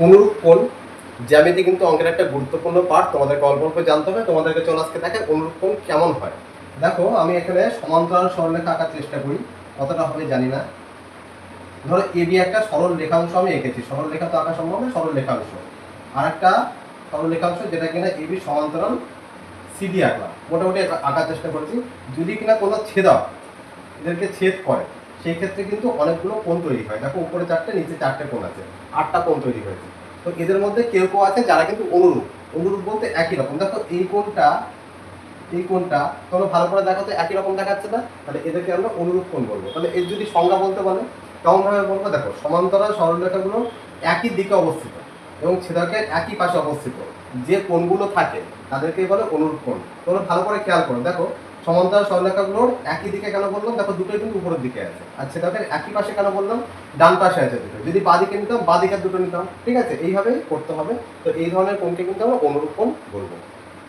অনুরূপ কোণ জ্যামিতি কিন্তু অঙ্কের একটা গুরুত্বপূর্ণ পার্ট তোমাদেরকে অল্প অল্প জানতে হবে, তোমাদেরকে চলে আজকে দেখে অনুরূপ কোণ কেমন হয়। দেখো, আমি এখানে সমান্তরাল সরলরেখা আঁকার চেষ্টা করি, কতটা হবে জানি না। ধরো এ বি একটা সরল রেখাংশ আমি এঁকেছি সরল রেখা তো আঁকা সম্ভব না সরল রেখাংশ আর একটা সরল রেখাংশ যেটা কিনা এ বি সমান্তরাল সিডি আঁকলাম। মোটামুটি আঁকা- আঁকার চেষ্টা করেছি। যদি কিনা কোনো ছেদক, এদেরকে ছেদ করে সেই ক্ষেত্রে কিন্তু অনেকগুলো কোণ তৈরি হয়। দেখো, উপরে চারটে, নিচে চারটে কোণ আছে। আটটা কোণ তৈরি হয়েছে। তো এদের মধ্যে কেউ কেউ আছে যারা কিন্তু অনুরূপ। অনুরূপ বলতে একই রকম। দেখো, এই কোণটা এই কোণটা, তোমরা ভালো করে দেখো তো, একই রকম দেখাচ্ছে না? তাহলে এদেরকে আমরা অনুরূপ কোণ বলব। তাহলে এর যদি সংজ্ঞা বলতে বলে কেমন ভাবে বলব? দেখো, সমান্তরাল সরলরেখাগুলো একই দিকে অবস্থিত এবং ছেদকের একই পাশে অবস্থিত। যে কোণগুলো থাকে তাদেরকে বলে অনুরূপ কোণ। তোমরা ভালো করে খেয়াল করো। দেখো সমান্তরাল সরলরেখাগুলোর একই দিকে কেন বললাম? দেখো দুটোই কিন্তু উপরের দিকে আছে। আর সেটাকে একই পাশে কেন বললাম? ডান পাশে আছে দুটো। যদি বাঁ দিকে নিতাম, বাঁ দিকের দুটো নিতাম। ঠিক আছে? এইভাবেই করতে হবে। তো এই ধরনের কোনটি কিন্তু আমরা অনুরূপ বলব।